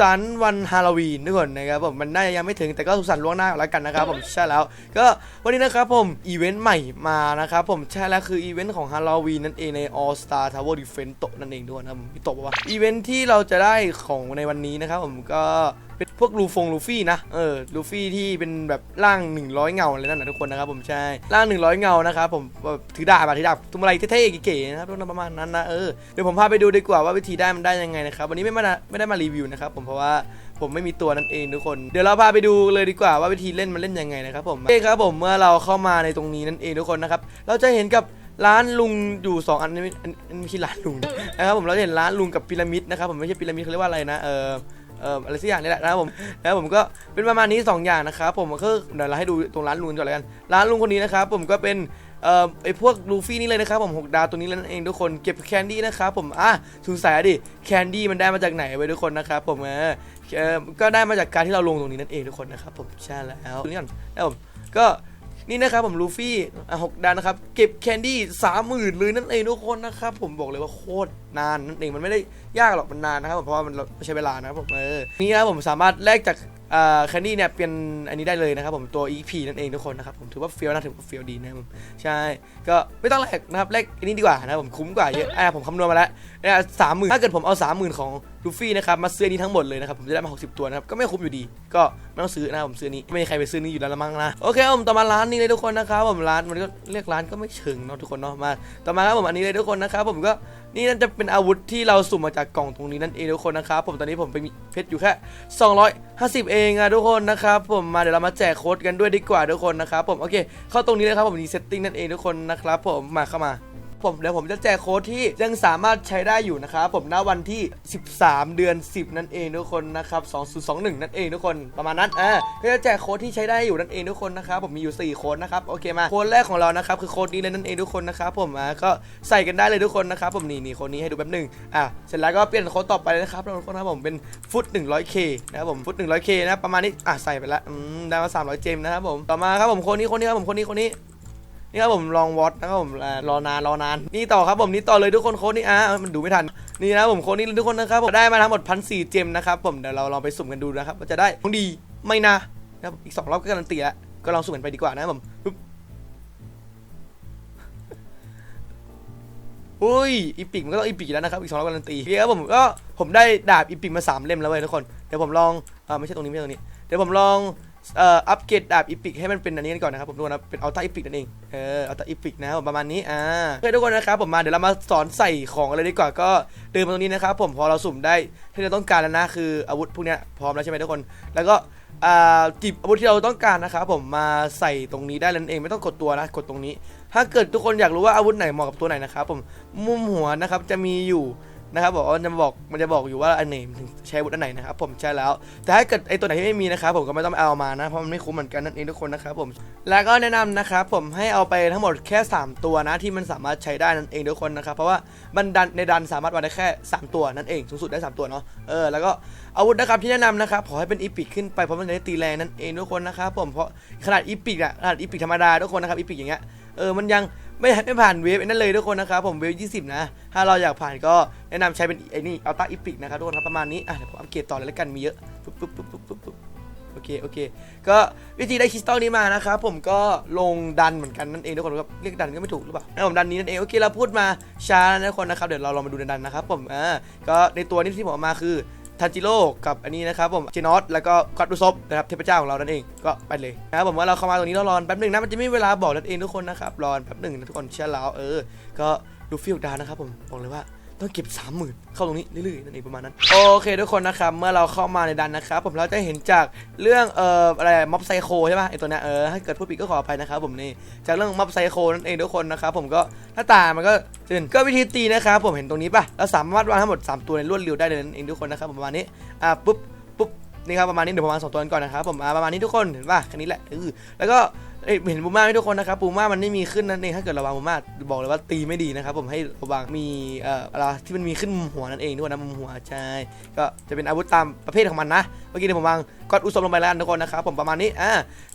สันต์วันฮาโลวีนทุกคนนะครับผมมันน่าจะยังไม่ถึงแต่ก็สุขสันต์ล่วงหน้าก่อนแล้วกันนะครับผมใช่แล้ว ก็วันนี้นะครับผมอีเวนต์ใหม่มานะครับผมใช่แล้วคืออีเวนต์ของฮาโลวีนนั่นเองใน All Star Tower Defense โตนั่นเองด้วยนะผมพี่โตะบอกว่าอีเวนต์ที่เราจะได้ของในวันนี้นะครับผมก็ เป็นพวกลูฟงลูฟี่นะ เออ ลูฟี่ที่เป็นแบบร่าง 100 เงาอะไรนั่นนะทุกคนนะครับผมใช่ ร่าง 100 เงานะครับผมแบบถือดาบอะถือดาบทุกอะไรเท่ๆเก๋ๆนะครับทุกประมาณนั้นนะ เออ เดี๋ยวผมพาไปดูดีกว่าว่าวิธีได้มันได้ยังไงนะครับ วันนี้ไม่มาไม่ได้มารีวิวนะครับผมเพราะว่าผมไม่มีตัวนั่นเองทุกคน เดี๋ยวเราพาไปดูเลยดีกว่าว่าวิธีเล่นมันเล่นยังไงนะครับผมโอเคครับผมเมื่อเราเข้ามาในตรงนี้นั่นเองทุกคนนะครับ เราจะเห็นกับร้านลุงอยู่ 2 อันนี้อันนไม่ใช่ร้านลุงนะครับผมเราจะเห็นร้านลุงกับพีระมิดนะครับผมไม่ใช่พีระมิดเขาเรียกว่าอะไรนะเออ เอออะไรสักอย่างนี่แหละนะครับผมแล้วผมก็เป็นประมาณนี้ 2 อย่างนะครับผมก็เดี๋ยวเราให้ดูตรงร้านลุงก่อนเลยกันร้านลุงคนนี้นะครับผมก็เป็นเอ่อไอพวกลูฟี่นี่เลยนะครับผมหกดาวตัวนี้เลยนั่นเองทุกคนเก็บแคนดี้นะครับผมอะสงสัยดิแคนดี้มันได้มาจากไหนไว้ทุกคนนะครับผมเออเอ่อก็ได้มาจากการที่เราลงตรงนี้นั่นเองทุกคนนะครับผมใช่แล้วนี่ก่อนแล้วผมก็ นี่นะครับผมลูฟี่หกดานนะครับ เก็บแคนดี้สามหมื่นเลยนั่นเองทุกคนนะครับผมบอกเลยว่าโคตรนานนั่นเองมันไม่ได้ยากหรอกมันนานนะครับผมเพราะว่ามันใช้เวลานะครับผมเออนี่นะผมสามารถแลกจากแคนดี้เนี่ยเป็นอันนี้ได้เลยนะครับผมตัว EP นั่นเองทุกคนนะครับผมถือว่าเฟี้ยวนะถือว่าเฟี้ยวดีนะครับผมใช่ก็ไม่ต้องแลกนะครับแลกอันนี้ดีกว่านะครับผมคุ้มกว่าเยอะอ่าผมคำนวณมาแล้วเนี่ยสามหมื่นถ้าเกิดผมเอาสามหมื่นของลูฟี่นะครับมาซื้อนี้ทั้งหมดเลยนะครับผมจะได้มา 60 ตัวนะครับก็ไม่คุ้มอยู่ดี ก็ไม่ต้องซื้อนะผมซื้อนี้ไม่มีใครไปซื้อนี่อยู่แล้วละมั้งนะโอเคผมต่อมาร้านนี้เลยทุกคนนะครับผมร้านมันก็เรียกร้านก็ไม่เชิงเนาะทุกคนเนาะมาต่อมาครับผมอันนี้เลยทุกคนนะครับผมก็นี่นั่นจะเป็นอาวุธที่เราสุ่มมาจากกล่องตรงนี้นั่นเองทุกคนนะครับผมตอนนี้ผมไปมีเพชรอยู่แค่ 250 เองอะทุกคนนะครับผมมาเดี๋ยวเรามาแจกโค้ดกันด้วยดีกว่าทุกคนนะครับผมโอเคเข้าตรงนี้เลยครับผมมีเซตติ้งนั่นเองทุกคนนะครับผมมาเข้ามา ผมเดี๋ยวผมจะแจกโค้ดที่ยังสามารถใช้ได้อยู่นะครับผมณวันที่ 13 เดือน 10 นั่นเองทุกคนนะครับ2021 นั่นเองทุกคนประมาณนั้นอ่าก็จะแจกโค้ดที่ใช้ได้อยู่นั่นเองทุกคนนะครับผมมีอยู่ 4 โค้ดนะครับโอเคมาโค้ดแรกของเรานะครับคือโค้ดนี้เลยนั่นเองทุกคนนะครับผมอ่าก็ใส่กันได้เลยทุกคนนะครับผมนี่นี่โค้ดนี้ให้ดูแป๊บหนึ่งอ่าเสร็จแล้วก็เปลี่ยนโค้ดต่อไปเลยนะครับทุกคนนะครับผมเป็นฟุต 100k นะครับผมฟุต 100k นะประมาณนี้อะใส่ไปแล้วอืมได้มา300เจมนะครับผมต่อมาครับผมโค้ดนี้โค้ดนี้ครับผมโค้ดนี้โค้ดนี้ นี่ครับผมลองวอตนะครับผมรอนานรอนาน นี่ต่อครับผมนี่ต่อเลยทุกคนโค้ดนี่อะมันดูไม่ทันนี่นะผมโค้ดนี่ทุกคนนะครับผมได้มาทั้งหมดพันสี่เจมนะครับผมเดี๋ยวเราลองไปสุ่มกันดูนะครับว่าจะได้ของดีไม่นะนะครับอีกสองรอบก็การันตีแล้วก็ลองสุ่มกันไปดีกว่านะผมอุ้ยอีปิกมันก็ต้องอีปิกแล้วนะครับอีกสองรอบการันตีโอเคครับผมก็ผมได้ดาบอีปิกมาสามเล่มแล้วเว้ยทุกคนเดี๋ยวผมลองอ่าไม่ใช่ตรงนี้ไม่ใช่ตรงนี้เดี๋ยวผมลอง เอ่ออัปเกรดดาบอีพิกให้มันเป็นอันนี้กันก่อนนะครับผมทุกคนนะเป็นอัลต้าอีพิกนั่นเองเอออัลต้าอีพิกนะครับผมประมาณนี้อ่าโอเคทุกคนนะครับผมมาเดี๋ยวเรามาสอนใส่ของอะไรดีกว่าก็เดินมาตรงนี้นะครับผมพอเราสุ่มได้ที่เราต้องการแล้วนะคืออาวุธพวกเนี้ยพร้อมแล้วใช่ไหมทุกคน แล้วก็อ่าจิบอาวุธที่เราต้องการนะครับผมมาใส่ตรงนี้ได้แล้วนั่นเองไม่ต้องกดตัวนะกดตรงนี้ ถ้าเกิดทุกคนอยากรู้ว่าอาวุธไหนเหมาะกับตัวไหนนะครับผมมุมหัวนะครับจะมีอยู่ นะครับบอกมันจะบอกมันจะบอกอยู่ว่าอันไหนใช้อาวุธอันไหนนะครับผมใช่แล้ว แต่ถ้าเกิดไอตัวไหนที่ไม่มีนะครับผมก็ไม่ต้องเอามานะเพราะมันไม่คุ้มเหมือนกันนั่นเองทุกคนนะครับผมแล้วก็แนะนำนะครับผมให้เอาไปทั้งหมดแค่ 3 ตัวนะที่มันสามารถใช้ได้นั่นเองทุกคนนะครับเพราะว่ามันดันในดันสามารถวางได้แค่ 3 ตัวนั่นเองสูงสุดได้ 3 ตัวเนาะเออแล้วก็อาวุธนะครับที่แนะนำนะครับขอให้เป็นอีพิกขึ้นไปเพราะมันจะได้ตีแรงนั่นเองทุกคนนะครับผมเพราะขนาดอีพิกอะขนาดอีพิกธรรมดาทุกคนนะครับอีพิกอย่างเงี้ยเออมันยัง ไม่ไม่ผ่านเวฟนั่นเลยทุกคนนะครับผมเวฟ20 นะ ถ้าเราอยากผ่านก็แนะนำใช้เป็นไอ้นี่อัลต้าอีพิกนะครับทุกคนครับประมาณนี้อะเดี๋ยวผมอัปเกรดต่อเลยแล้วกันมีเยอะปุ๊บปุ๊บปุ๊บปุ๊บปุ๊บโอเคโอเค ก็วิธีได้คริสตัลนี้มานะครับผมก็ลงดันเหมือนกันนั่นเองทุกคนครับเรียกดันก็ไม่ถูกหรือเปล่าแล้ผมดันนี้นั่นเองโอเคเราพูดมาช้านะทุกคนนะครับเดี๋ยวเราลองมาดูในดันนะครับผมอ่าก็ในตัวนี้ที่ผมเอามาคือ ทันจิโร่กับอันนี้นะครับผมเจนอสแล้วก็กัดดุซบนะครับเทพเจ้าของเรานั่นเองก็ไปเลยนะครับผมว่าเราเข้ามาตรงนี้เรารอนแป๊บหนึ่งนะมันจะไม่มีเวลาบอกนั่นเองทุกคนนะครับรอนแป๊บหนึ่งนะทุกคนเชื่อเราเออ ก็ดูฟิลดาวนะครับผมบอกเลยว่า ต้องเก็บ 30,000 เข้าตรงนี้เรื่อยๆนั่นเองประมาณนั้น โอเคทุกคนนะครับ เมื่อเราเข้ามาในดันนะครับ ผมเราจะเห็นจากเรื่องเอ่ออะไรม็อบไซโคใช่ไหมไอตัวเนี้ยเออถ้าเกิดพูดผิดก็ขออภัยนะครับผมนี่จากเรื่องม็อบไซโคนั่นเองทุกคนนะครับผมก็หน้าตามันก็จะเป็นก็วิธีตีนะครับผมเห็นตรงนี้ป่ะเราสามารถวางทั้งหมด 3 ตัวในรวดเร็วได้เลยนั่นเองทุกคนนะครับผมประมาณนี้อ่าปุ๊บปุ๊บนี่ครับประมาณนี้เดี๋ยวผมวางสองตัวก่อนนะครับผมอ่าประมาณนี้ทุกคนเห็นป่ะแค่นี้แหละเออแล้วก็ เอ้ยเห็นบูม่าไหมทุกคนนะครับบูม่ามันไม่มีขึ้นนั่นเองถ้าเกิดราวางบูม่าบอกเลยว่าตีไม่ดีนะครับผมให้ระวังมีเอ่ออะไรที่มันมีขึ้นมุมหัวนั่นเองทุกคนนะมุมหัวใช่ก็จะเป็นอาวุธตามประเภทของมันนะเมื่อกี้เนี่ยผมวางกอดอุศบลงไปแล้วทุกคนนะครับผมประมาณนี้อ่า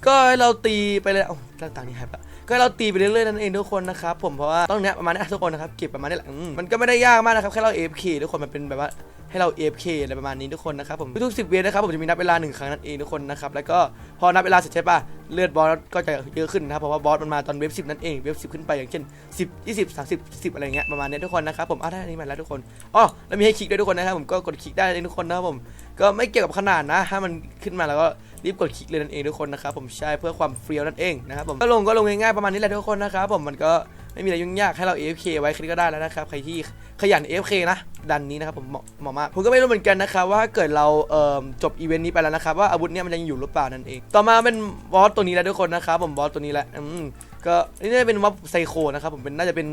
ก็ให้เราตีไปเลยเอ้าต่างๆนี่หายไปะก็เราตีไปเรื่อยๆนั่นเองทุกคนนะครับผมเพราะว่าต้องเนี้ยประมาณนี้ทุกคนนะครับเก็บประมาณนี้แหละมันก็ไม่ได้ยากมากนะครับแค่เรา AFK ทุกคนมันเป็นแบบว่าให้เรา AFK อะไรประมาณนี้ทุกคนนะครับผมทุกๆ10 เวฟนะครับผมจะมีนับเวลาหนึ่งครั้งนั่นเองทุกคนนะครับแล้วก็พอนับเวลาเสร็จใช่ปะ เลือดบอสก็จะเยอะขึ้นนะครับเพราะว่าบอสมันมาตอนเว็บสินั่นเองเว็บสิขึ้นไปอย่างเช่น 10 20 30 10อะไรเงี้ยประมาณนี้ทุกคนนะครับผมอะได้อันนี้มาแล้วทุกคนอ๋อแล้วมีให้คลิกด้วยทุกคนนะครับผมก็กดคลิกได้เลยทุกคนนะครับผมก็ไม่เกี่ยวกับขนาดนะถ้ามันขึ้นมาแล้วก็รีบกดคลิกเลยนั่นเองทุกคนนะครับผมใช่เพื่อความเฟียวนั่นเองนะครับผมก็ลงก็ลงง่ายๆประมาณนี้แหละทุกคนนะครับผมมันก็ ไม่มีอะไรยุ่งยากให้เรา AFK ไว้คลิกก็ได้แล้วนะครับ ใครที่ขยัน AFK นะดันนี้นะครับผมเหมาะเหมาะมากผมก็ไม่รู้เหมือนกันนะครับว่าเกิดเราเอ่อจบอีเวนต์นี้ไปแล้วนะครับว่าอาวุธเนี้ยมันยังอยู่หรือเปล่านั่นเอง ต่อมาเป็นบอสตัวนี้แล้วทุกคนนะครับผมบอสตัวนี้แหละอืมก็นี่น่าจะเป็นม็อบไซโคนะครับผมเป็นน่าจะเป็น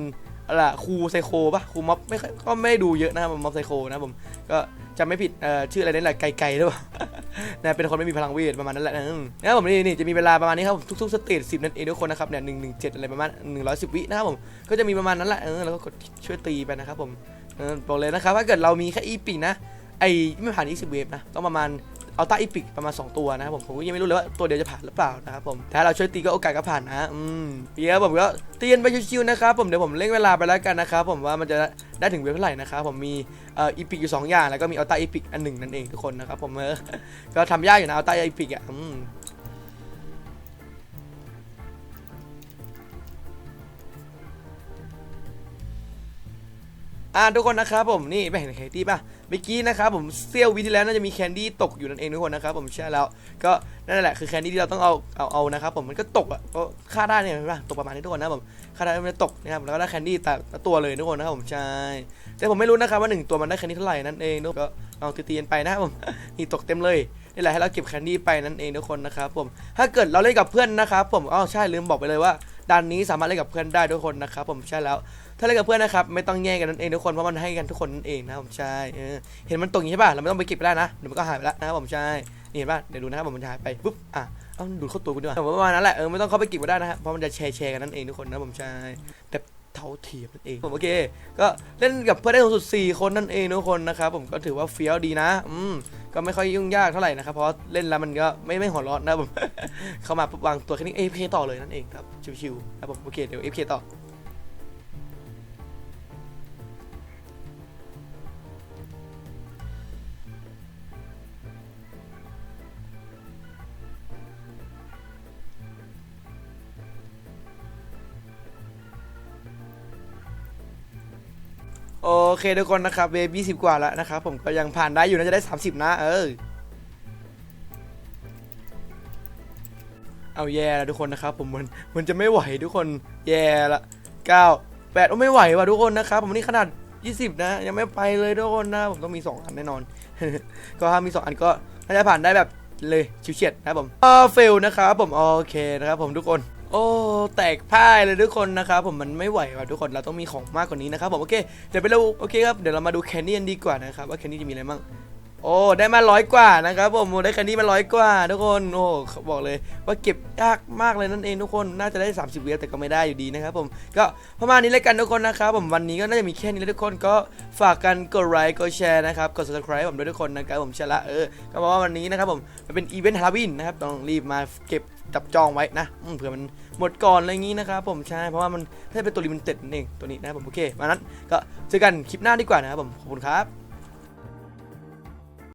อะไรครูไซโคปะครูม็อบไม่ก็ไม่ดูเยอะนะครับม็อบไซโคนะผมก็จำไม่ผิดเอ่อชื่ออะไรนี่แหละไกลๆหรือเปล่า นะเป็นคนไม่มีพลังเวทประมาณนั้นแหละนะครับผมนี่นี่จะมีเวลาประมาณนี้ครับทุกๆสเตจสิบนั่นเองทุกคนนะครับเนี่ยหนึ่งหนึ่งเจ็ดอะไรประมาณหนึ่งร้อยสิบวินะครับผมก็จะมีประมาณนั้นแหละเออแล้วก็กดช่วยตีไปนะครับผมเออบอกเลยนะครับถ้าเกิดเรามีแค่อีปีนะไอไม่ผ่านอีสิบเวฟนะต้องประมาณ อาต้าอีพิกประมาณ 2 ตัวนะครับผมผมก็ยังไม่รู้เลยว่าตัวเดียวจะผ่านหรือเปล่านะครับผมถ้าเราช่วยตีก็โอกาสก็ผ่านนะอืมเดี๋ยวผมก็เตียนไปชิวๆนะครับผมเดี๋ยวผมเล่งเวลาไปแล้วกันนะครับผมว่ามันจะได้ถึงเวลเท่าไหร่นะครับผมมีเอ่ออีพิกอยู่สองอย่างแล้วก็มีเอาต้าอีพิกอันหนึ่งนั่นเองทุกคนนะครับผมเออก็ทำยากอยู่นะเอาใต้าอพิกอะอืม อ่าทุกคนนะครับผมนี่ไม่เห็นแคนดี้ป่ะเมื่อกี้นะครับผมเซี่ยววิที่แล้วน่าจะมีแคนดี้ตกอยู่นั่นเองทุกคนนะครับผมใช่แล้วก็นั่นแหละคือแคนดี้ที่เราต้องเอาเอาเอานะครับผมมันก็ตกอะก็ค่าได้เนี่ยเห็นป่ะตกประมาณนี้ทุกคนนะผมค่าได้มันจะตกนะครับแล้วก็ได้แคนดี้แต่ละตัวเลยทุกคนนะครับผมใช่แต่ผมไม่รู้นะครับว่าหนึ่งตัวมันได้แคนดี้เท่าไหร่นั่นเองทุกคนก็ลองตีๆกันไปนะครับผมนี่ตกเต็มเลยนี่แหละให้เราเก็บแคนดี้ไปนั่นเองทุกคนนะครับผมถ้าเกิดเราเล่นกับเพื่อนนะครับผมอ๋อใช่ลืมบอกไปเลยว่า ด่านนี้สามารถเล่นกับเพื่อนได้ทุกคนนะครับผมใช่แล้ว ถ้าเล่นกับเพื่อนนะครับไม่ต้องแย่งกันนั่นเองทุกคนเพราะมันให้กันทุกคนนั่นเองนะครับผมใช่เออเห็นมันตรงนี้ใช่ป่ะเราไม่ต้องไปเก็บไปได้นะเดี๋ยวมันก็หายไปแล้วนะครับผมใช่นี่เห็นป่ะเดี๋ยวดูนะครับผมมันหายไปปุ๊บอะเอาดูดเข้าตัวกูด้วยแต่ว่าประมาณนั้นแหละเออไม่ต้องเข้าไปเก็บก็ได้นะครับเพราะมันจะแชร์แชร์กันนั่นเองทุกคนนะผมใช่แต่าเทียมนั่นเองผมโอเค ก็เล่นกับเพื่อนได้สูงสุด 4 คนนั่นเองทุกคนนะครับผมก็ถือว่าเฟี้ยวดีนะ อืมก็ไม่ค่อยยุ่งยากเท่าไหร่นะครับเพราะเล่นแล้วมันก็ไม่ไม่หัวร้อนนะผมเข้ามาปุ๊บวางตัวแค่นี้เอฟเคต่อเลยนั่นเองครับชิวๆครับผมโอเคเดี๋ยวเอฟเคต่อ โอเคทุกคนนะครับเวฟยี่สิบกว่าแล้วนะครับผมก็ยังผ่านได้อยู่น่าจะได้30นะเออเอาแย่แล้วทุกคนนะครับผมมันมันจะไม่ไหวทุกคนแย่ละ9 8โอ้ไม่ไหวว่ะทุกคนนะครับผมนี่ขนาด20นะ ยังไม่ไปเลยทุกคนนะผมต้องมี2อันแน่นอน ก็ถ้ามี2อันก็น่าจะผ่านได้แบบเลยชิวเฉียดนะครับผมก็เฟลนะครับผมโอเคนะครับผมทุกคน โอ้แตกพ่ายเลยทุกคนนะครับผมมันไม่ไหวว่ะทุกคนเราต้องมีของมากกว่านี้นะครับผมโอเคเดี๋ยวไปเราโอเคครับเดี๋ยวเรามาดูแคนดี้กันดีกว่านะครับว่าแคนดี้จะมีอะไรบ้างโอ้ได้มาร้อยกว่านะครับผมโอ้ได้แคนดี้มาร้อยกว่า ทุกคนโอ้บอกเลยว่าเก็บยากมากเลยนั่นเองทุกคนน่าจะได้ 30เวฟแต่ก็ไม่ได้อยู่ดีนะครับผมก็ประมาณนี้เลยกันทุกคนนะครับผมวันนี้ก็น่าจะมีแค่นี้แล้วทุกคนก็ฝากกันกดไลค์กดแชร์นะครับกด subscribe ผมด้วยทุกคนนะครับผมเชญละเออก็เพราะว่าวันนี้นะครับผมเป็นอีเวนต์ฮาโลวีนนะครับต้องรีบมาเก็บ จับจองไว้นะเผื่อมันหมดก่อนอะไรอย่างนี้นะครับผมใช่เพราะว่ามันถ้าเป็นตัวลิมิเต็ดนั่นเองตัวนี้นะครับผมโอเคมานั้นก็เจอกันคลิปหน้าดีกว่านะครับผมขอบคุณครับ